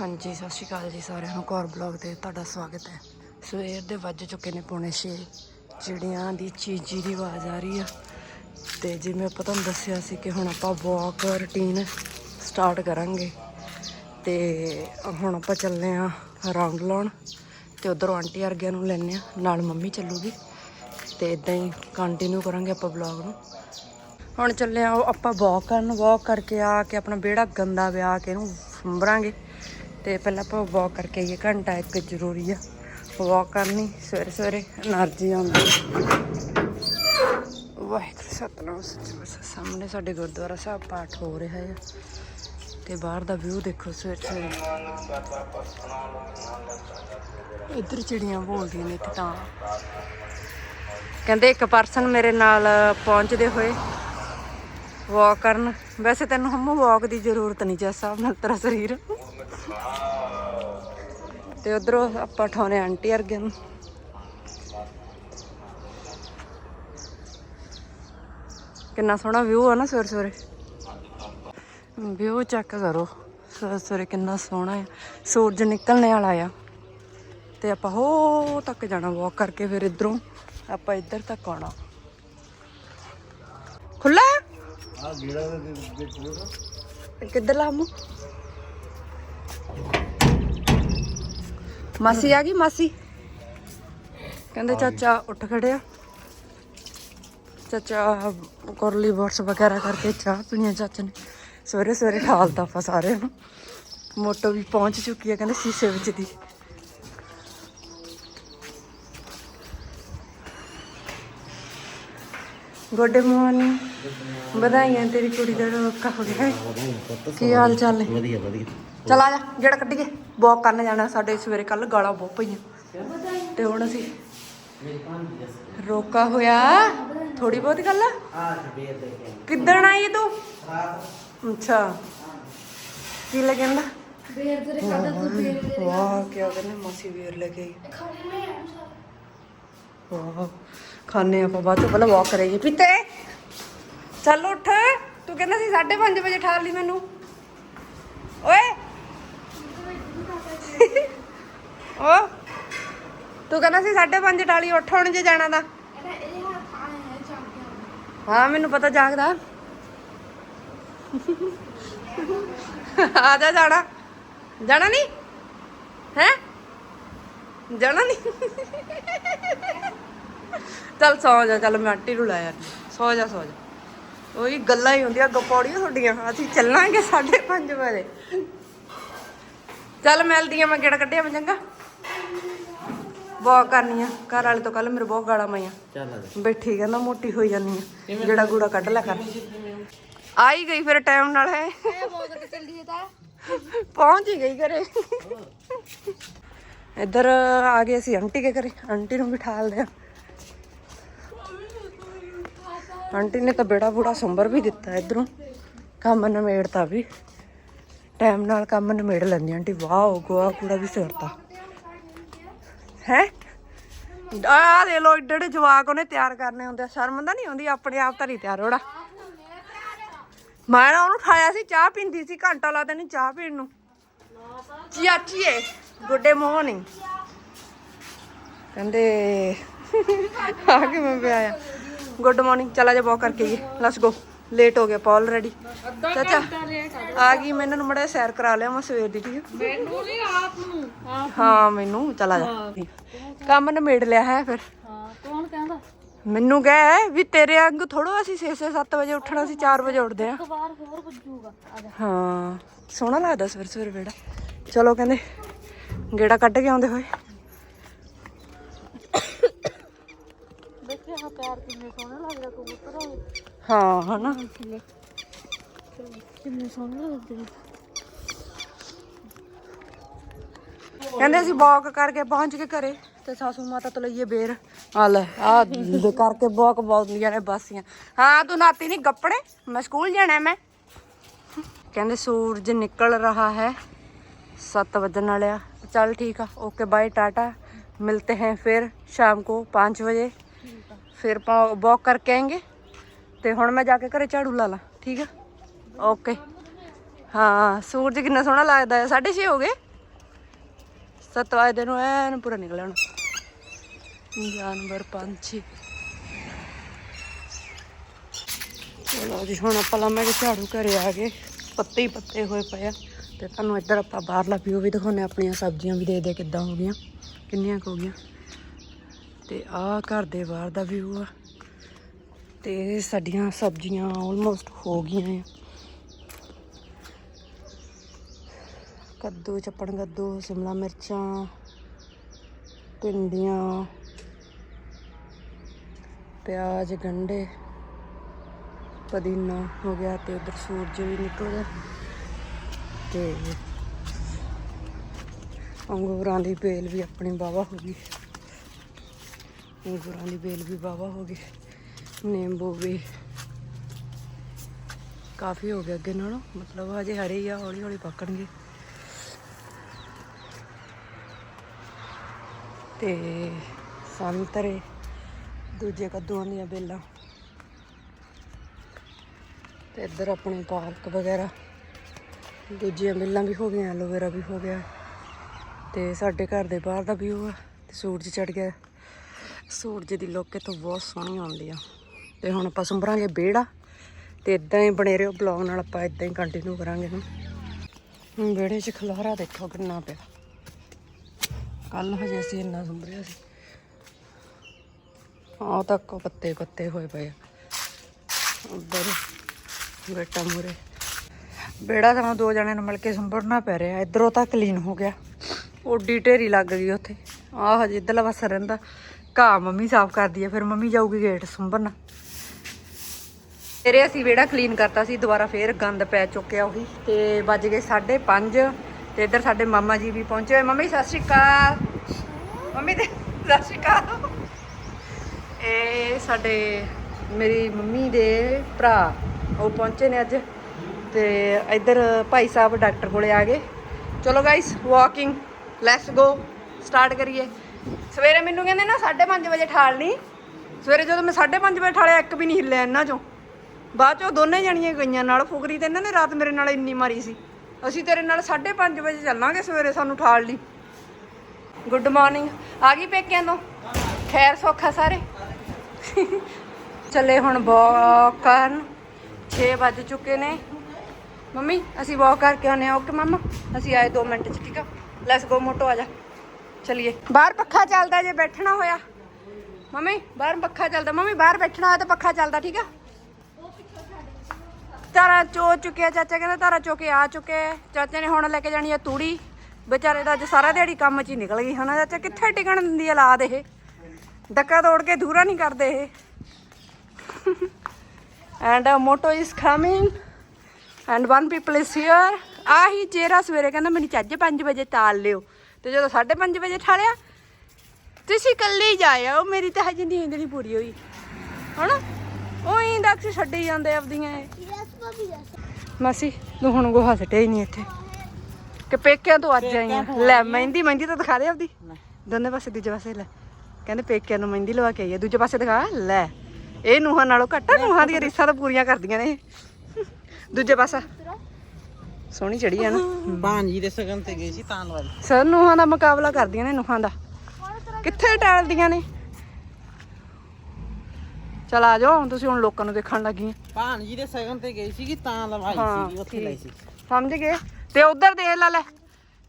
ਹਾਂਜੀ, ਸਤਿ ਸ਼੍ਰੀ ਅਕਾਲ ਜੀ ਸਾਰਿਆਂ ਨੂੰ। ਕੌਰ ਬਲੌਗ ਤੇ ਤੁਹਾਡਾ ਸਵਾਗਤ ਹੈ। ਸਵੇਰ ਦੇ ਵੱਜ ਚੁੱਕੇ ਨੇ ਪੌਣੇ 6 ਚਿੜੀਆਂ ਦੀ ਚੀਜੀ ਦੀ ਆਵਾਜ਼ ਆ ਰਹੀ ਆ। ਤੇ ਜਿਵੇਂ ਆਪਾਂ ਤੁਹਾਨੂੰ ਦੱਸਿਆ ਸੀ ਕਿ ਹੁਣ ਆਪਾਂ ਵਾਕ ਰੁਟੀਨ ਸਟਾਰਟ ਕਰਾਂਗੇ। ਤੇ ਹੁਣ ਆਪਾਂ ਚੱਲਦੇ ਆ ਰਾਉਂਡ ਲਾਉਣ। ਤੇ ਉਧਰੋਂ ਆਂਟੀ ਵਰਗਿਆਂ ਨੂੰ ਲੈਣੇ ਆ। ਨਾਲ ਮੰਮੀ ਚੱਲੂਗੀ। ਤੇ ਇਦਾਂ ਹੀ ਕੰਟੀਨਿਊ ਕਰਾਂਗੇ ਆਪਾਂ ਬਲੌਗ ਨੂੰ। ਹੁਣ ਚੱਲੇ ਆ ਆਪਾਂ ਵਾਕ ਕਰਨ। ਵਾਕ ਕਰਕੇ ਆ ਕੇ ਆਪਣਾ ਵਿਹੜਾ ਗੰਦਾ ਵਿਆਹ ਕੇ ਇਹਨੂੰ ਸੰਭਰਾਂਗੇ। ਤੇ ਪਹਿਲਾਂ ਆਪਾਂ ਵਾਕ ਕਰਕੇ ਆਈਏ, ਘੰਟਾ ਇੱਕ ਜ਼ਰੂਰੀ ਆ। ਵਾਕ ਕਰਨੀ, ਸਵੇਰੇ ਸਵੇਰੇ એનર્ਜੀ ਆਉਂਦੀ। ਵਾਹਿਗੁਰੂ, ਸਤਨਾਮ ਸੱਚੇ ਸਾਹਮਣੇ ਸਾਡੇ ਗੁਰਦੁਆਰਾ ਸਾਹਿਬ ਪਾਠ ਹੋ ਰਿਹਾ ਹੈ ਤੇ ਬਾਹਰ ਦਾ ਵਿਊ ਦੇਖੋ ਸਵੇਰ ਸਵੇਰੇ। ਇੱਧਰ ਚਿੜੀਆਂ ਬੋਲਦੀਆਂ ਨੇ ਇੱਥੇ ਤਾਂ। ਕਹਿੰਦੇ ਇੱਕ ਪਰਸਨ ਮੇਰੇ ਨਾਲ ਪਹੁੰਚਦੇ ਹੋਏ ਵਾਕ ਕਰਨ। ਵੈਸੇ ਤੈਨੂੰ ਹਮੂ ਵਾਕ ਦੀ ਜ਼ਰੂਰਤ ਨਹੀਂ ਜੈਸਾ ਨਾਲ ਤੇਰਾ ਸਰੀਰ। ਤੇ ਉਧਰੋਂ ਆਪਾਂ ਠਾਉਨੇ ਆਂਟੀ ਵਰਗੇ ਨੂੰ। ਕਿੰਨਾ ਸੋਹਣਾ ਵਿਊ ਆ ਨਾ ਸਵੇਰੇ ਸਵੇਰੇ। ਵਿਊ ਚੈੱਕ ਕਰੋ ਸਵੇਰੇ ਸਵੇਰੇ ਕਿੰਨਾ ਸੋਹਣਾ ਹੈ ਸੂਰਜ ਨਿਕਲਣੇ ਵਾਲਾ ਆ। ਤੇ ਆਪਾਂ ਹੋ ਤੱਕ ਜਾਣਾ ਵਾਕ ਕਰਕੇ ਫਿਰ ਇਧਰੋਂ। ਆਪਾਂ ਇੱਧਰ ਤੱਕ ਆਉਣਾ। ਖੁੱਲਾ ਆ ਗੇੜਾ ਦੇ ਦੇਖੋ ਕਿੱਧਰ ਲਾ ਮਾਸੀ ਆ ਗਈ ਮਾਸੀ। ਕਹਿੰਦੇ ਚਾਚਾ ਉੱਠ ਖੜਿਆ। ਚਾਚਾ ਕੁਰਲੀ ਬੋਰਸ ਵਗੈਰਾ ਕਰਕੇ ਚਾਹ ਪੀਣੀ ਚਾਚਾ ਨੇ। ਸਵੇਰੇ ਸਵੇਰੇ ਠਾਲਤਾ ਆਪਾਂ ਸਾਰਿਆਂ ਨੂੰ। ਮੋਟੋ ਵੀ ਪਹੁੰਚ ਚੁੱਕੀ ਹੈ ਕਹਿੰਦੇ ਸੀਸੇ ਵਿੱਚ ਦੀ। Good morning. ਵਧਾਈਆਂ ਤੇਰੀ ਕੁੜੀ ਦਾ ਰੋਕਾ ਹੋ ਗਿਆ। ਕੀ ਹਾਲ ਚਾਲ ਹੈ ਵਧੀਆ ਵਧੀਆ। ਚਲ ਆ ਜਾ ਜਿਹੜਾ ਕੱਢੀਏ। ਵਾਕ ਕਰਨ ਜਾਣਾ, ਸਾਡੇ ਸਵੇਰੇ ਕੱਲ ਗਾਲਾਂ ਬਹੁਤ ਪਈਆਂ। ਤੇ ਹੁਣ ਅਸੀਂ ਰੋਕਾ ਹੋਇਆ। ਥੋੜੀ ਬਹੁਤ ਗੱਲ ਆ? ਕਿੱਦਣ ਆਈ ਤੂੰ? ਅੱਛਾ। ਕੀ ਲੈ ਕਹਿੰਦਾ ਬੇਰ ਤੇਰੇ ਖਾਦਾ ਤੂੰ ਬੇਰ ਦੇ ਵਾਹ ਕੀ ਕਹਿੰਦੇ, ਮਾਸੀ ਵੀਰ ਲੈ ਕੇ ਆਈ। ਵਾਹ ਖਾਣੇ ਆਪਾਂ ਬਾਅਦ ਚੋਂ, ਪਹਿਲਾਂ ਵਾਕ ਕਰਾਂਗੇ ਪੀਤੇ ਚੱਲ ਉੱਠ। ਤੂੰ ਕਹਿੰਦਾ ਸੀ 5:30 ਵਜੇ ਠਾਲ ਲਈ ਮੈਨੂੰ। ਓਏ ਓ, ਤੂੰ ਕਹਿੰਦਾ ਸੀ 5:30 ਠਾਲੀ ਉੱਠ ਹੁਣ ਜੇ ਜਾਣਾ ਤਾਂ। ਹਾਂ, ਮੈਨੂੰ ਪਤਾ ਜਾਗਦਾ। ਆ ਜਾ ਜਾਣਾ। ਜਾਣਾ ਨਹੀਂ? ਹੈ? ਜਾਣਾ ਨਹੀਂ? ਚੱਲ ਸੌ ਜਾ, ਚੱਲ ਮੈਂ ਆਂਟੀ ਨੂੰ ਲਾਇਆ ਸੌ ਜਾ ਸੌ ਜਾ। ਉਹੀ ਗੱਲਾਂ ਹੀ ਹੁੰਦੀਆਂ ਗਪੌੜੀਆਂ ਤੁਹਾਡੀਆਂ। ਅਸੀਂ ਚੱਲਾਂਗੇ 5:30 ਵਜੇ। ਚੱਲ ਮਿਲਦੀਆਂ ਮੈਂ ਕਿਹੜਾ ਕੱਢਿਆ ਮੈਂ, ਚੰਗਾ। ਵਾਕ ਕਰਨੀ ਆ। ਘਰ ਵਾਲੇ ਤੋਂ ਕੱਲ ਮੇਰੇ ਬਹੁਤ ਗਾਲਾਂ ਮਾਈਆਂ ਚੱਲ ਬੈਠੀ ਕਹਿੰਦਾ ਮੋਟੀ ਹੋਈ ਜਾਨੀ ਆ। ਜਿਹੜਾ ਗੂੜਾ ਕੱਢ ਲਿਆ ਕਰ। ਆਈ ਗਈ ਫਿਰ ਟਾਈਮ ਨਾਲ ਹੈ ਬਹੁਤ ਪਹੁੰਚ ਹੀ ਗਈ ਘਰੇ। ਇੱਧਰ ਆ ਗਏ ਅਸੀਂ ਆਂਟੀ ਕੇ ਘਰੇ। ਆਂਟੀ ਨੂੰ ਬਿਠਾਲਦੇ ਆ ਆਂਟੀ ਨੇ ਤਾਂ ਬੇੜਾ ਬੂੜਾ ਸੰਭਰ ਵੀ ਦਿੱਤਾ ਇਧਰੋਂ। ਕੰਮ ਨਿਮੇੜਤਾ ਵੀ। ਟਾਈਮ ਨਾਲ ਕੰਮ ਨਿਮੇੜ ਲੈਂਦੀ ਆਂਟੀ। ਵਾਓ ਗੋਆ ਕੂੜਾ ਵੀ ਸਿਰਤਾ। ਹੈ? ਆ ਦੇ ਲੋ ਏਡੇ ਏਡੇ ਜਵਾਕ ਉਹਨੇ ਤਿਆਰ ਕਰਨੇ ਹੁੰਦੇ ਆ। ਸ਼ਰਮ ਤਾਂ ਨਹੀਂ ਆਉਂਦੀ, ਆਪਣੇ ਆਪ ਤਾਂ ਨਹੀਂ ਤਿਆਰ ਹੋੜਾ ਮੈਂ ਨਾ ਉਹਨੂੰ ਠਾਇਆ ਸੀ, ਚਾਹ ਪੀਂਦੀ ਸੀ, ਘੰਟਾ ਲਾ ਦੇਣੀ ਚਾਹ ਪੀਣ ਨੂੰ। ਚਾਚੀਏ ਗੁੱਡੇ ਮਾਰਨਿੰਗ ਕਹਿੰਦੇ, ਆ ਕੇ ਮੈਂ ਪਿਆ ਆ? ਗੁੱਡ ਮਾਰਨਿੰਗ ਚਲਾ ਜਾ ਵਾਕ ਕਰਕੇ ਜੀ ਲੈਟਸ ਗੋ ਲੇਟ ਹੋ ਗਿਆ ਪਾ ਆਲਰੇਡੀ ਚਾਚਾ ਆ ਗਈ ਮੈਂ ਇਹਨਾਂ ਨੂੰ ਮੜਾ ਸੈਰ ਕਰਾ ਲਿਆ ਮੈਂ ਸਵੇਰ ਦੀ ਠੀਕ ਮੈਨੂੰ ਨਹੀਂ ਆਪ ਨੂੰ। ਹਾਂ ਮੈਨੂੰ ਚਲਾ ਜਾ। ਕੰਮ ਨਿਮੇੜ ਲਿਆ ਹੈ ਫਿਰ। ਹਾਂ ਕੌਣ ਕਹਿੰਦਾ? ਮੈਨੂੰ ਕਹੇ ਵੀ ਤੇਰੇ ਵਾਂਗ ਥੋੜੋ ਅਸੀਂ 6-6 7 ਵਜੇ ਉੱਠਣਾ ਸੀ 4 ਵਜੇ ਉੱਠਦੇ ਆ ਹਾਂ ਸੋਹਣਾ ਲੱਗਦਾ ਸਵੇਰ ਸਵੇਰ ਵੇੜਾ ਚਲੋ ਕਹਿੰਦੇ ਗੇੜਾ ਕੱਢ ਕੇ ਆਉਂਦੇ ਹੋਏ। ਦੇਖਿਆ ਹਾਂ ਪੈਰ ਕਿੰਨੇ ਸੋਹਣੇ ਲੱਗਦਾ ਹੋਵੇ ਹਾਂ ਹਨਾ ਕਿੰਨੇ ਸੋਹਣੇ ਲੱਗਦੇ ਕਹਿੰਦੇ ਅਸੀਂ ਵਾਕ ਕਰਕੇ ਪਹੁੰਚ ਕੇ ਘਰੇ ਤੇ ਸਾਸੂ ਮਾਤਾ ਤੋਂ ਲਈਏ ਬੇਰ ਆ ਲੈ ਆ ਕਰਕੇ ਵਾਕ ਬੋਲਦੀਆਂ ਨੇ ਬਾਸੀਆਂ ਹਾਂ ਤੂੰ ਨਾਤੀ ਨਹੀਂ ਗੱਪੜੇ ਮੈਂ ਸਕੂਲ ਜਾਣਾ ਮੈਂ ਕਹਿੰਦੇ ਸੂਰਜ ਨਿਕਲ ਰਹਾ ਹੈ 7 ਵਜਣ ਵਾਲੇ ਆ चल ठीक है ओके बाय टाटा मिलते हैं फिर शाम को 5 बजे फिर वॉक करके आएंगे ਤੇ ਹੁਣ ਮੈਂ ਜਾ ਕੇ ਘਰੇ ਝਾੜੂ ਲਾ ਲਾਂ, ਠੀਕ ਆ? ਓਕੇ ਹਾਂ, ਸੂਰਜ ਕਿੰਨਾ ਸੋਹਣਾ ਲੱਗਦਾ ਹੈ 6:30 ਹੋ ਗਏ? 7 ਵਜੇ ਨੂੰ ਐਨ ਪੂਰਾ ਨਿਕਲਿਆ ਹੁਣ। ਜਾਨਵਰ, ਪੰਛੀ। ਚਲੋ ਜੀ, ਹੁਣ ਆਪਾਂ ਲਾਵਾਂਗੇ ਝਾੜੂ ਘਰੇ ਆ ਗਏ। ਪੱਤੇ ਹੀ ਪੱਤੇ ਹੋਏ ਪਏ ਆ। ਤੇ ਤੁਹਾਨੂੰ ਇੱਧਰ ਆਪਾਂ ਬਾਹਰਲਾ ਵਿਊ ਵੀ ਦਿਖਾਉਣੇ ਆਪਣੀਆਂ ਸਬਜ਼ੀਆਂ ਵੀ ਦੇ ਦੇ ਕਿੱਦਾਂ ਹੋ ਗਈਆਂ, ਕਿੰਨੀਆਂ ਕੁ ਹੋ ਗਈਆਂ। ਤੇ ਆਹ ਘਰ ਦੇ ਬਾਹਰ ਦਾ ਵਿਊ ਆ। ਤੇ ਸਾਡੀਆਂ ਸਬਜ਼ੀਆਂ ਆਲਮੋਸਟ ਹੋ ਗਈਆਂ ਆ। ਕੱਦੂ ਚੱਪਣ ਕੱਦੂ, ਸ਼ਿਮਲਾ ਮਿਰਚਾਂ, ਭਿੰਡੀਆਂ, ਪਿਆਜ਼ ਗੰਢੇ ਪੁਦੀਨਾ ਹੋ ਗਿਆ ਤੇ ਉਧਰ ਸੂਰਜ ਵੀ ਨਿਕਲ ਗਿਆ ਤੇ ਅੰਗੂਰਾਂ ਦੀ ਬੇਲ ਵੀ ਆਪਣੀ ਵਾਹਵਾ ਹੋ ਗਈ। ਅੰਗੂਰਾਂ ਦੀ ਬੇਲ ਵੀ ਵਾਹਵਾ ਹੋ ਗਈ। ਨਿੰਬੂ ਵੀ ਕਾਫੀ ਹੋ ਗਿਆ ਅੱਗੇ ਨਾਲੋਂ। ਮਤਲਬ ਹਜੇ ਹਰੇ ਹੀ ਆ, ਹੌਲੀ ਹੌਲੀ ਪੱਕਣਗੇ। ਤੇ ਸੰਤਰੇ ਦੂਜੇ ਕੱਦੂਆਂ ਦੀਆਂ ਬੇਲਾਂ। ਤੇ ਇੱਧਰ ਆਪਣੇ ਪਾਲਕ ਵਗੈਰਾ। ਦੂਜੀਆਂ ਬੇਲਾਂ ਵੀ ਹੋ ਗਈਆਂ, ਐਲੋਵੇਰਾ ਵੀ ਹੋ ਗਿਆ। ਤੇ ਸਾਡੇ ਘਰ ਦੇ ਬਾਹਰ ਦਾ ਵਿਊ ਆ, ਤੇ ਸੂਰਜ ਚੜ ਗਿਆ। ਸੂਰਜ ਦੀ ਲੁੱਕ ਇੱਥੋਂ ਬਹੁਤ ਸੋਹਣੀ ਆਉਂਦੀ ਆ। ਤੇ ਹੁਣ ਆਪਾਂ ਸੰਭਰਾਂਗੇ ਵਿਹੜਾ ਤੇ ਇਦਾਂ ਹੀ ਬਣੇ ਰਹੋ ਬਲੌਗ ਨਾਲ ਆਪਾਂ ਇਦਾਂ ਹੀ ਕੰਟੀਨਿਊ ਕਰਾਂਗੇ ਹੁਣ। ਹੁਣ ਵਿਹੜੇ 'ਚ ਖਲਾਰਾ ਦੇਖੋ ਕਿੰਨਾ ਪਿਆ। ਕੱਲ ਹਜੇ ਅਸੀਂ ਇੰਨਾ ਸੰਭਰਿਆ ਸੀ। ਆਹ ਤੱਕ ਪੱਤੇ ਪੱਤੇ ਹੋਏ ਪਏ ਆ। ਉੱਧਰ ਬੇਟਾ ਮੂਰੇ ਬੇੜਾ ਤਾਂ ਦੋ ਜਣੇ ਨੂੰ ਮਿਲ ਕੇ ਸੰਭਰਨਾ ਪੈ ਰਿਹਾ, ਇਧਰੋਂ ਤਾਂ ਕਲੀਨ ਹੋ ਗਿਆ। ਓਡੀ ਢੇਰੀ ਲੱਗ ਗਈ ਉੱਥੇ। ਆਹ ਹਜੇ ਇੱਧਰਲਾ ਪਾਸਾ ਰਹਿੰਦਾ। ਘਾਹ ਮੰਮੀ ਸਾਫ਼ ਕਰਦੀ ਆ, ਫਿਰ ਮੰਮੀ ਜਾਊਗੀ ਗੇਟ ਸੰਭਰਨਾ। ਤੇਰੇ ਅਸੀਂ ਵਿਹੜਾ ਕਲੀਨ ਕਰਤਾ ਸੀ, ਦੁਬਾਰਾ ਫੇਰ ਗੰਦ ਪੈ ਚੁੱਕਿਆ ਉਹੀ, ਤੇ ਵੱਜ ਗਏ 5:30 ਤੇ ਇੱਧਰ ਸਾਡੇ ਮਾਮਾ ਜੀ ਵੀ ਪਹੁੰਚੇ ਹੋਏ। ਮੰਮੀ, ਸਤਿ ਸ਼੍ਰੀ ਅਕਾਲ। ਮੰਮੀ ਤੇ ਸਤਿ ਸ਼੍ਰੀ ਅਕਾਲ। ਇਹ ਸਾਡੇ ਮੇਰੀ ਮੰਮੀ ਦੇ ਭਰਾ, ਉਹ ਪਹੁੰਚੇ ਨੇ ਅੱਜ। ਤੇ ਇੱਧਰ ਭਾਈ ਸਾਹਿਬ ਡਾਕਟਰ ਕੋਲੇ ਆ ਗਏ। ਚਲੋ guys walking let's go start ਕਰੀਏ। ਸਵੇਰੇ ਮੈਨੂੰ ਕਹਿੰਦੇ ਨਾ 5:30 ਵਜੇ ਠਾਲ ਲਈ ਸਵੇਰੇ ਜਦੋਂ ਮੈਂ 5:30 ਵਜੇ ਠਾਲਿਆ, ਇੱਕ ਵੀ ਨਹੀਂ ਹਿੱਲਿਆ ਇਹਨਾਂ ਚੋਂ। ਬਾਅਦ ਚੋਂ ਦੋਨੇ ਜਣੀਆਂ ਗਈਆਂ ਨਾਲ ਫੁਕਰੀ ਤੇ ਇਹਨਾਂ ਨੇ ਰਾਤ ਮੇਰੇ ਨਾਲ ਇੰਨੀ ਮਾਰੀ ਸੀ। ਅਸੀਂ ਤੇਰੇ ਨਾਲ 5:30 ਵਜੇ ਚੱਲਾਂਗੇ ਸਵੇਰੇ ਸਾਨੂੰ ਠਾਲ ਲਈ। ਗੁੱਡ ਮਾਰਨਿੰਗ ਆ ਗਈ ਪੇਕਿਆਂ ਤੋਂ? ਖੈਰ, ਸੌਖਾ ਸਾਰੇ? ਚੱਲੇ ਹੁਣ ਵਾਕ ਕਰਨ। 6 ਵੱਜ ਚੁੱਕੇ ਨੇ। ਮੰਮੀ, ਅਸੀਂ ਵਾਕ ਕਰਕੇ ਆਨੇ ਆ ਓਕੇ ਮਮਾ? ਅਸੀਂ ਆਏ 2 ਮਿੰਟ ਚ, ਠੀਕ ਆ? ਲੈਟਸ ਗੋ ਮੋਟੋ, ਆ ਜਾ। ਚਲਿਏ। ਬਾਹਰ ਪੱਖਾ ਚੱਲਦਾ ਜੇ ਬੈਠਣਾ ਹੋਇਆ। ਮੰਮੀ, ਬਾਹਰ ਪੱਖਾ ਚੱਲਦਾ। ਮੰਮੀ, ਬਾਹਰ ਬੈਠਣਾ ਹੋਇਆ ਤਾਂ ਪੱਖਾ ਚੱਲਦਾ, ਠੀਕ ਆ? ਤਾਰਾ ਚੋ ਚੁੱਕਿਆ ਚਾਚਾ ਕਹਿੰਦਾ ਤਾਰਾ ਚੋ ਕੇ ਆ ਚੁੱਕਿਆ ਚਾਚੇ ਨੇ ਹੁਣ ਲੈ ਕੇ ਜਾਣੀ ਆ ਤੂੜੀ। ਵਿਚਾਰੇ ਦਾ ਅੱਜ ਸਾਰਾ ਦਿਹਾੜੀ ਕੰਮ 'ਚ ਹੀ ਨਿਕਲ ਗਈ, ਹਨਾ ਚਾਚਾ? ਕਿੱਥੇ ਟਿਕਣ ਦਿੰਦੀ ਆ ਲਾਦ ਇਹ? ਡੱਕਾ ਤੋੜ ਕੇ ਦੂਰਾ ਨਹੀਂ ਕਰਦੇ ਇਹ। And motto is coming and one people is here ਆਹੀ ਚਿਹਰਾ ਸਵੇਰੇ ਕਹਿੰਦਾ ਮੈਨੂੰ ਚੱਜ 5 ਵਜੇ ਤਾਲ ਲਿਓ। ਤੇ ਜਦੋਂ 5:30 ਵਜੇ ਠਾਲਿਆ, ਤੁਸੀਂ ਇਕੱਲੇ ਜਾਇਆ ਉਹ ਮੇਰੀ ਤਾਂ ਹਜੇ ਨੀਂਦ ਨਹੀਂ ਪੂਰੀ ਹੋਈ। ਹਨਾ? ਉਹੀ ਡਾਕਟਰ ਛੱਡੀ ਜਾਂਦੇ ਆਪਦੀਆਂ ਇਹ। ਮਾਸੀ ਤੂੰ ਹੁਣ ਗੋਹਾ ਸਟਿਆ ਹੀ ਨਹੀਂ ਇੱਥੇ। ਕਿ ਪੇਕਿਆਂ ਤੋਂ ਅੱਜ ਆਈ ਆ। ਲੈ ਮਹਿੰਦੀ ਮਹਿੰਦੀ ਤਾਂ ਦਿਖਾ ਦੇ ਆਪਦੀ। ਦੋਨੇ ਪਾਸੇ ਦੂਜੇ ਪਾਸੇ ਲੈ। ਕਹਿੰਦੇ ਪੇਕਿਆਂ ਨੂੰ ਮਹਿੰਦੀ ਲਵਾ ਕੇ ਆਈ ਆ। ਦੂਜੇ ਪਾਸੇ ਦਿਖਾ ਲੈ। ਇਹ ਨੂਹਾਂ ਨਾਲੋਂ ਘੱਟ ਨੂਹਾਂ ਦੀਆਂ ਰੀਸਾਂ ਤਾਂ ਪੂਰੀਆਂ ਕਰਦੀਆਂ ਨੇ। ਦੂਜੇ ਪਾਸਾ। ਸੋਹਣੀ ਚੜੀ ਆ ਨਾ। ਭਾਂਜੀ ਦੇ ਸਗਨ ਤੇ ਗਈ ਸੀ ਤਾਂ ਲਵਾਈ। ਸਰ ਨੂਹਾਂ ਦਾ ਮੁਕਾਬਲਾ ਕਰਦੀਆਂ ਨੇ ਨੂਹਾਂ ਦਾ। ਕਿੱਥੇ ਟਾਲਦੀਆਂ ਨੇ? ਚਲ ਆ ਜਾਓ ਤੁਸੀਂ ਹੁਣ ਲੋਕਾਂ ਨੂੰ ਦੇਖਣ ਲੱਗੀਆਂ ਭਾਂਜੀ ਦੇ ਸਗਨ ਤੇ ਗਈ ਸੀ ਤਾਂ ਲਵਾਈ ਹਾਂ, ਸੀ ਉੱਥੇ ਲਈ ਸੀ। ਸਮਝ ਗਏ? ਤੇ ਉਧਰ ਦੇਖ ਲੈ ਲੈ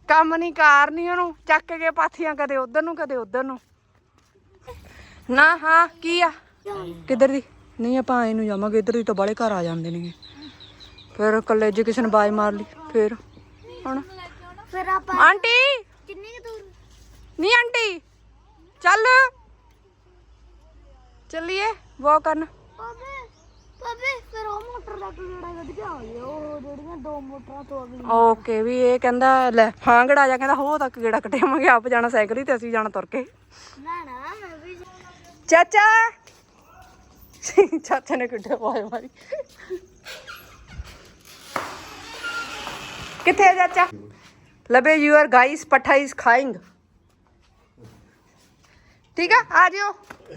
ਕੰਮ ਨਹੀਂ ਕਾਰ ਨਹੀਂ ਉਹਨੂੰ ਚੱਕ ਕੇ ਪਾਥੀਆਂ ਕਦੇ ਉਧਰ ਨੂੰ ਕਦੇ ਉਧਰ ਨੂੰ। ਨਾ ਹਾਂ ਕੀ ਆ? ਕਿੱਧਰ ਦੀ? ਨਹੀਂ ਆਪਾਂ ਆਏ ਨੂੰ ਜਾਵਾਂਗੇ ਇੱਧਰ ਦੀ ਤਾਂ ਬਾਲੇ ਘਰ ਆ ਜਾਂਦੇ ਨੇਗੇ। ਫਿਰ ਕੱਲੇ ਜੇ ਕਿਸੇ ਨੇ ਬਾਜ ਮਾਰ ਲਈ ਫਿਰ ਹੁਣ? ਫਿਰ ਆਪਾਂ ਆਂਟੀ! ਕਿੰਨੀ ਕੁ ਦੂਰ? ਨਹੀਂ ਆਂਟੀ! ਚੱਲ! ਚੱਲੀਏ ਵਾਕ ਕਰਨ। ਪਾਪੇ ਪਾਪੇ ਫਿਰ ਉਹ ਮੋਟਰ ਦਾ ਜਿਹੜਾ ਵਧੀਆ ਹੋ ਗਿਆ ਉਹ ਜਿਹੜੀਆਂ ਦੋ ਮੋਟਰਾਂ ਤੋਂ ਅਗਲੀ ਓਕੇ ਵੀ ਇਹ ਕਹਿੰਦਾ ਲੈ ਫਾਂਗੜਾ ਜਾ ਕਹਿੰਦਾ ਹੋ ਤੱਕ ਗੇੜਾ ਕਟਿਆਵਾਂਗੇ ਆਪ ਜਾਣਾ ਸਾਈਕਲ ਹੀ ਤੇ ਅਸੀਂ ਜਾਣਾ ਤੁਰ ਕੇ। ਨਾ ਨਾ ਮੈਂ ਵੀ ਚਾਚਾ! ਚਾਚਾ ਨੇ ਕਿੱਡੇ ਆਵਾਜ਼ ਮਾਰੀ। ਕਿੱਥੇ ਹੈ ਚਾਚਾ? ਲਬੇ ਯੂਅਰ ਗਾਈਸ ਪਠਾ ਇਜ਼ ਖਾਇੰਗ। ਠੀਕ ਆ ਆ ਜਿਓ।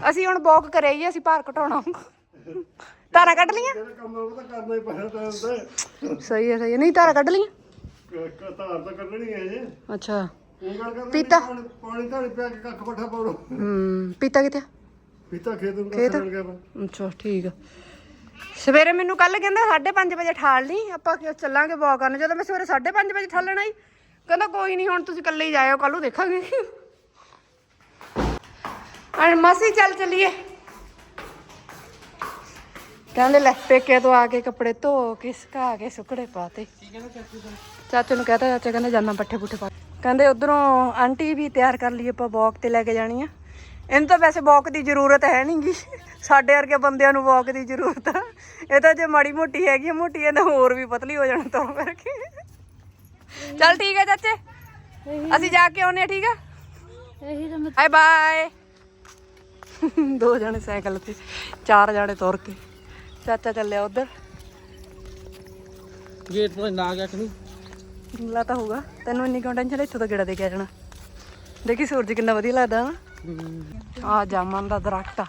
ਅਸੀਂ ਹੁਣ ਵਾਕ ਕਰੇ ਹੀ ਅਸੀਂ ਭਾਰ ਘਟਾਉਣਾ ਧਾਰਾਂ ਕੱਢ ਲੀਆਂ ਜਿਹੜੇ ਕੰਮ ਉਹ ਤਾਂ ਕਰਨਾ ਹੀ ਪੈਣਾ ਟਾਈਮ ਤੇ। ਸਹੀ ਹੈ ਸਹੀ ਹੈ ਨਹੀਂ ਧਾਰਾਂ ਕੱਢ ਲੀਆਂ ਧਾਰ ਤਾਂ ਕੱਢਣੀ ਹੈ ਜੇ ਅੱਛਾ। ਪੀਤਾ? ਪਾਣੀ- ਧਾਣੀ ਪਿਆ ਕੇ ਕੱਖ ਪੱਠਾ ਪਾਉਣਾ। ਹੂੰ ਪੀਤਾ ਕਿਤੇ? ਪੀਤਾ ਖੇਤ ਨੂੰ ਖੇਤ? ਅੱਛਾ ਠੀਕ ਆ। ਸਵੇਰੇ ਮੈਨੂੰ ਕੱਲ ਕਹਿੰਦਾ 5:30 ਵਜੇ ਠਾਲ ਲਈ ਆਪਾਂ ਚੱਲਾਂਗੇ ਵਾਕ ਕਰਨ? ਜਦੋਂ ਮੈਂ ਸਵੇਰੇ 5:30 ਵਜੇ ਠਾਲਣ ਆਈ ਕਹਿੰਦਾ ਕੋਈ ਨਹੀਂ ਹੁਣ ਤੁਸੀਂ ਇਕੱਲੇ ਹੀ ਜਾਇਓ ਕੱਲ ਨੂੰ ਦੇਖਾਂਗੇ। ਅਣ ਮਾਸੀ ਚੱਲ ਚੱਲੀਏ। ਕਹਿੰਦੇ ਲੈ ਪੇਕੇ ਤੋਂ ਆ ਕੇ ਕੱਪੜੇ ਧੋ ਕੇ ਸੁਕਾ ਕੇ ਸੁੱਕੜੇ ਪਾਤੇ। ਚਾਚੇ ਨੂੰ ਕਹਤਾ ਚਾਚਾ ਕਹਿੰਦੇ ਜਾਨਾ ਪੱਠੇ ਪੁੱਠੇ ਪਾ। ਕਹਿੰਦੇ ਉਧਰੋਂ ਆਂਟੀ ਵੀ ਤਿਆਰ ਕਰ ਲਈ ਆਪਾਂ ਵਾਕ ਤੇ ਲੈ ਕੇ ਜਾਣੀ ਆ। ਇਹਨੂੰ ਤਾਂ ਵੈਸੇ ਵਾਕ ਦੀ ਜ਼ਰੂਰਤ ਹੈ ਨਹੀਂਗੀ ਸਾਡੇ ਵਰਗੇ ਬੰਦਿਆਂ ਨੂੰ ਵਾਕ ਦੀ ਜ਼ਰੂਰਤ ਆ। ਇਹ ਤਾਂ ਜੇ ਮਾੜੀ ਮੋਟੀ ਹੈਗੀ ਮੋਟੀ ਇਹਨਾਂ ਹੋਰ ਵੀ ਪਤਲੀ ਹੋ ਜਾਣਾ ਤਾਂ ਕਰਕੇ। ਚੱਲ ਠੀਕ ਹੈ ਚਾਚੇ। ਅਸੀਂ ਜਾ ਕੇ ਆਉਨੇ ਆ ਠੀਕ ਆ? ਇਹੀ ਤਾਂ ਬਾਏ ਬਾਏ ਦੋ ਜਣੇ ਸਾਈਕਲ ਤੇ ਚਾਰ ਜਣੇ ਤੁਰ ਕੇ। ਚਾਚਾ ਚੱਲਿਆ ਉਧਰ। ਗੇਟ ਤੋਂ ਨਾ ਗਿਆ ਕਿ ਨਹੀਂ? ਲਾ ਤਾਂ ਹੋਊਗਾ। ਤੈਨੂੰ ਇੰਨੀ ਕਿਉਂ ਟੈਨਸ਼ਨ ਇੱਥੋਂ ਤਾਂ ਗੇੜਾ ਦੇ ਕੇ ਆ ਜਾਣਾ। ਦੇਖੀ ਸੂਰਜ ਕਿੰਨਾ ਵਧੀਆ ਲੱਗਦਾ ਨਾ। ਆ ਜਾਮਨ ਦਾ ਦਰਖਤ ਆ।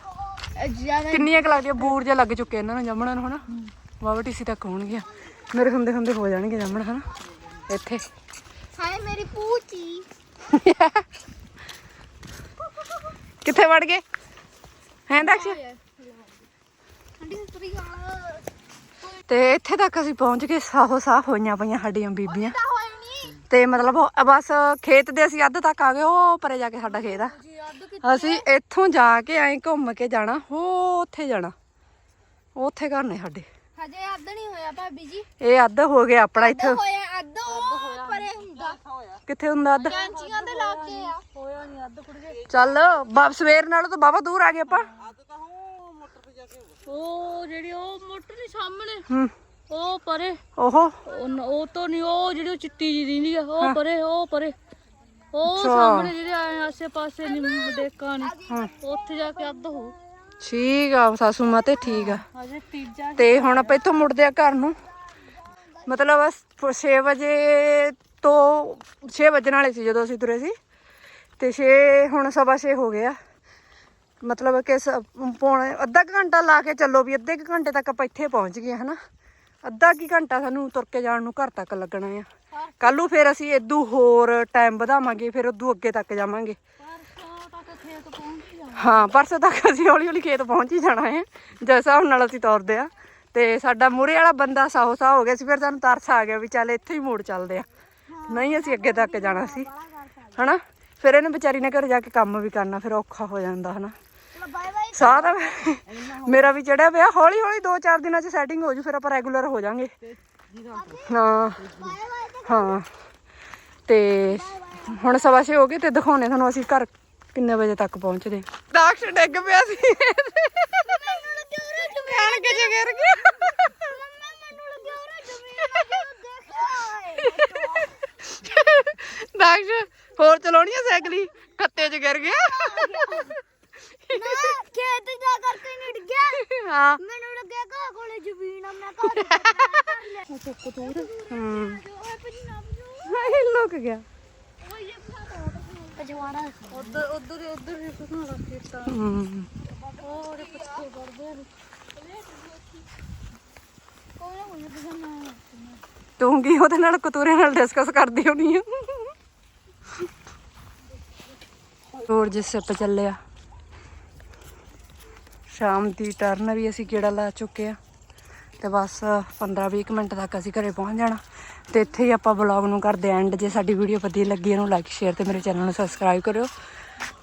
ਕਿੰਨੀਆਂ ਕੁ ਲੱਗਦੀਆਂ? ਬੂਰ ਜਿਹਾ ਲੱਗ ਚੁੱਕੇ ਇਹਨਾਂ ਨੂੰ ਜਾਮਣਾਂ ਨੂੰ ਹਨਾ? ਵਾਵਾ ਟੀਸੀ ਤੱਕ ਹੋਣਗੀਆਂ। ਮੇਰੇ ਹੁੰਦੇ ਹੁੰਦੇ ਹੋ ਜਾਣਗੇ ਜਾਮਣ ਹਨਾ? ਇੱਥੇ। ਹਾਏ ਮੇਰੀ ਪੂਚੀ। ਕਿੱਥੇ ਵੜ ਗਏ? ਹੈਂ ਦਕਸ਼ ਤੇ ਇੱਥੇ ਤੱਕ ਅਸੀਂ ਪਹੁੰਚ ਗਏ ਸਾਹੋ ਸਾਹ ਹੋਈਆਂ ਪਈਆਂ ਸਾਡੀਆਂ ਬੀਬੀਆਂ। ਤਾਂ ਤੇ ਮਤਲਬ ਬਸ ਖੇਤ ਦੇ ਅਸੀਂ ਅੱਧ ਤੱਕ ਆ ਗਏ ਉਹ ਪਰੇ ਜਾ ਕੇ ਸਾਡਾ ਖੇਤ ਆ। ਕਿ ਅਸੀਂ ਇੱਥੋਂ ਜਾ ਕੇ ਐਂ ਘੁੰਮ ਕੇ ਜਾਣਾ ਉਹ ਉੱਥੇ ਜਾਣਾ। ਉੱਥੇ ਘਰ ਨੇ ਸਾਡੇ। ਹਜੇ ਅੱਧ ਨਹੀਂ ਹੋਇਆ ਭਾਬੀ ਜੀ। ਇਹ ਅੱਧ ਹੋ ਗਿਆ ਆਪਣਾ ਇੱਥੇ। ਹੋਇਆ ਅੱਧ ਉਹ ਪਰੇ ਹੁੰਦਾ। ਕਿੱਥੇ ਹੁੰਦਾ ਅੱਧ? ਕੈਂਚੀਆਂ ਦੇ ਲਾਗੇ ਆ। ਹੋਇਆ ਨਹੀਂ ਅੱਧ ਕੁੜੀਏ ਚੱਲ ਬਾ- ਸਵੇਰ ਨਾਲੋਂ ਤਾਂ ਬਾਬਾ ਦੂਰ ਆ ਗਏ ਆਪਾਂ। ਉਹ ਜਿਹੜੀ ਉਹ ਮੋਟਰ ਨਹੀਂ ਸਾਹਮਣੇ ਹੂੰ। ਉਹ ਪਰੇ। ਓਹੋ ਉਹ ਨ- ਉਹ ਤੋਂ ਨਹੀਂ ਉਹ ਜਿਹੜੀ ਉਹ ਚਿੱਟੀ ਜੀ ਦਿੰਦੀ ਆ ਉਹ ਪਰੇ ਉਹ ਪਰੇ। ਉਹ ਅੱਛਾ। ਸਾਹਮਣੇ ਜਿਹੜੇ ਆਏ ਆਸੇ ਪਾਸੇ ਨਹੀਂ ਡੇਕਾਂ ਨੇ ਹਾਂ। ਉੱਥੇ ਜਾ ਕੇ ਅੱਧ ਹੋ। ਠੀਕ ਆ ਸਾਸੂ ਮਾਂ ਤੇ ਠੀਕ ਆ। ਤੀਜਾ ਤੇ ਹੁਣ ਆਪਾਂ ਇੱਥੋਂ ਮੁੜਦੇ ਆ ਘਰ ਨੂੰ। ਮਤਲਬ 6 ਵਜੇ ਤੋਂ 6 ਵਜਣ ਵਾਲੇ ਸੀ ਜਦੋਂ ਅਸੀਂ ਤੁਰੇ ਸੀ। ਤੇ 6 ਹੁਣ ਸਵਾ 6 ਹੋ ਗਿਆ ਮਤਲਬ ਕਿ ਸ- ਪੌਣੇ ਅੱਧਾ ਕੁ ਘੰਟਾ ਲਾ ਕੇ ਚੱਲੋ ਵੀ ਅੱਧੇ ਕੁ ਘੰਟੇ ਤੱਕ ਆਪਾਂ ਇੱਥੇ ਪਹੁੰਚ ਗਏ ਹਨਾ। ਅੱਧਾ ਕੀ ਘੰਟਾ ਸਾਨੂੰ ਤੁਰ ਕੇ ਜਾਣ ਨੂੰ ਘਰ ਤੱਕ ਲੱਗਣਾ ਆ। ਕੱਲ ਨੂੰ ਫਿਰ ਅਸੀਂ ਇਦੋਂ ਹੋਰ ਟਾਈਮ ਵਧਾਵਾਂਗੇ, ਫਿਰ ਉਦੋਂ ਅੱਗੇ ਤੱਕ ਜਾਵਾਂਗੇ। ਹਾਂ, ਪਰਸੋਂ ਤੱਕ ਅਸੀਂ ਹੌਲੀ ਹੌਲੀ ਖੇਤ ਪਹੁੰਚ ਹੀ ਜਾਣਾ ਹੈ। ਜਿਸ ਹਿਸਾਬ ਨਾਲ ਅਸੀਂ ਤੁਰਦੇ ਆ। ਤੇ ਸਾਡਾ ਮੂਰੇ ਵਾਲਾ ਬੰਦਾ ਸਾਹੋ ਸਾਹ ਹੋ ਗਿਆ ਸੀ, ਫਿਰ ਸਾਨੂੰ ਤਰਸ ਆ ਗਿਆ ਵੀ ਚੱਲ ਇੱਥੇ ਹੀ ਮੋੜ ਚੱਲਦੇ ਆ। ਨਹੀਂ ਅਸੀਂ ਅੱਗੇ ਤੱਕ ਜਾਣਾ ਸੀ, ਹਨਾ। ਫਿਰ ਇਹਨੇ ਵਿਚਾਰੀ ਨੇ ਘਰ ਜਾ ਕੇ ਕੰਮ ਵੀ ਕਰਨਾ, ਫਿਰ ਔਖਾ ਹੋ ਜਾਂਦਾ, ਹਨਾ। ਤਾਂ ਮੇਰਾ ਵੀ ਚੜਿਆ ਪਿਆ। ਹੌਲੀ ਹੌਲੀ 2-4 ਦਿਨਾਂ 'ਚ ਸੈਟਿੰਗ ਹੋ ਜੂ ਫਿਰ ਆਪਾਂ ਰੈਗੂਲਰ ਹੋ ਜਾਾਂਗੇ। ਹਾਂ। ਹਾਂ। ਤੇ ਹੁਣ ਸਵਾ ਛੇ ਹੋ ਗਏ ਤੇ ਦਿਖਾਉਣੇ ਤੁਹਾਨੂੰ ਅਸੀਂ ਘਰ ਕਿੰਨੇ ਵਜੇ ਤੱਕ ਪਹੁੰਚਦੇ। ਦਾਖਸ਼ ਡਿੱਗ ਪਿਆ ਸੀ। ਕਹਿਣ ਕੇ ਜੇ ਗਿਰ ਗਿਆ। ਦਾਖਸ਼ ਹੋਰ ਚਲਾਉਣੀ ਆ ਸਾਈਕਲ ਹੀ? ਖੱਤੇ 'ਚ ਗਿਰ ਗਿਆ। ਨਾ ਖੇਤ ਜਾ ਕਰਕੇ ਨਿੜ ਗਿਆ ਹਾਂ। ਮੈਨੂੰ ਲੱਗਿਆ ਘਰ ਕੋਲੇ ਜ਼ਮੀਨ ਆ ਮੈਂ ਘਰ ਕਰ ਲਿਆ ਸੁੱਕ ਤੋੜ ਹੂੰ। ਓਏ ਪਜੀ ਨਾ। ਬਜੂ ਹਾਏ ਲੁਕ ਗਿਆ। ਓਏ ਇਹ ਪਤਾ ਪਜਵਾੜਾ। ਉਧਰ ਉਧਰ ਉਧਰ ਹੀ ਸੁਣਾ ਖੇਤਾਂ ਹੂੰ। ਹੋਰ ਪੱਤੇ ਵਰਦੇ ਨੇ। ਕੋਈ ਨਾ ਕੋਈ ਪਜਨਾ ਤੂੰ ਕੀ ਉਹਦੇ ਨਾਲ ਕਤੂਰੇ ਨਾਲ ਡਿਸਕਸ ਕਰਦੀ ਹੋਣੀ ਆ? ਹੋਰ ਜਿਸ ਸੱਪ ਚੱਲਿਆ। ਸ਼ਾਮ ਦੀ ਟਰਨ ਵੀ ਅਸੀਂ ਕਿਹੜਾ ਲਾ ਚੁੱਕੇ ਆ। ਤੇ ਬਸ 15-20 ਮਿੰਟ ਤੱਕ ਅਸੀਂ ਘਰੇ ਪਹੁੰਚ ਜਾਣਾ। ਤੇ ਇੱਥੇ ਹੀ ਆਪਾਂ ਬਲੌਗ ਨੂੰ ਕਰਦੇ ਐਂਡ ਜੇ ਸਾਡੀ ਵੀਡੀਓ ਵਧੀਆ ਲੱਗੀ, ਇਹਨੂੰ ਲਾਈਕ ਸ਼ੇਅਰ ਤੇ ਮੇਰੇ ਚੈਨਲ ਨੂੰ ਸਬਸਕ੍ਰਾਈਬ ਕਰਿਓ।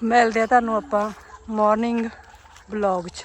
ਮਿਲਦੇ ਆ ਤੁਹਾਨੂੰ ਆਪਾਂ ਮਾਰਨਿੰਗ ਬਲੌਗ 'ਚ।